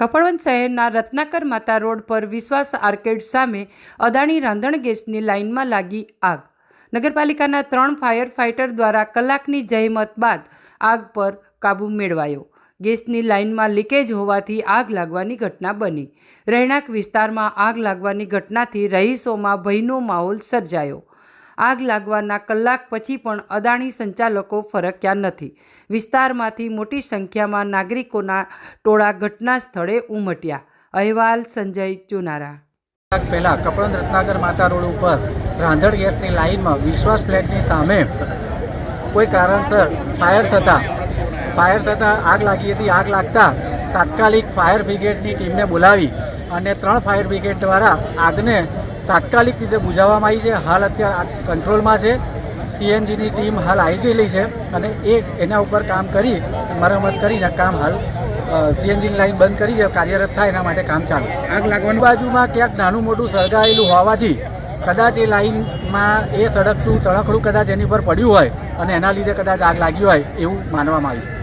કપડવંત શહેરના રત્નાકર માતા રોડ પર વિશ્વાસ આર્કેડ સામે અદાણી રાંધણ ગેસની લાઇનમાં લાગી આગ. નગરપાલિકાના ત્રણ ફાયર ફાઇટર દ્વારા કલાકની જહેમત બાદ આગ પર કાબૂ મેળવાયો. ગેસની લાઇનમાં લીકેજ હોવાથી આગ લાગવાની ઘટના બની. રહેણાંક વિસ્તારમાં આગ લાગવાની ઘટનાથી રહીશોમાં ભયનો માહોલ સર્જાયો. આગ લાગવાના કલાક પછી પણ અદાણી સંચાલકો ફરક્યા નથી. વિસ્તારમાંથી મોટી સંખ્યામાં નાગરિકોના ટોળા ઘટના સ્થળે ઉમટ્યા. અહેવાલ સંજય ચુનારા. કલાક પહેલાં કપડન રત્નાગર માતા રોડ ઉપર રાંધણ ગેસની લાઇનમાં વિશ્વાસ ફ્લેટની સામે કોઈ કારણસર ફાયર થતાં ફાયર થતાં આગ લાગી હતી. આગ લાગતા તાત્કાલિક ફાયર બ્રિગેડની ટીમને બોલાવી અને ત્રણ ફાયર બ્રિગેડ દ્વારા આગને તાત્કાલિક રીતે બુઝાવવામાં આવી છે. હાલ અત્યારે કંટ્રોલમાં છે. સીએનજીની ટીમ હાલ આવી ગયેલી છે અને એ એના ઉપર કામ કરી મરામત કરીને કામ હાલ સીએનજીની લાઈન બંધ કરી કાર્યરત થાય એના માટે કામ ચાલુ આગ લાગવાની? બાજુમાં ક્યાંક નાનું મોટું સળગાયેલું હોવાથી કદાચ એ લાઇનમાં એ સડકનું તણખડું કદાચ એની પર પડ્યું હોય અને એના લીધે કદાચ આગ લાગી હોય એવું માનવામાં આવ્યું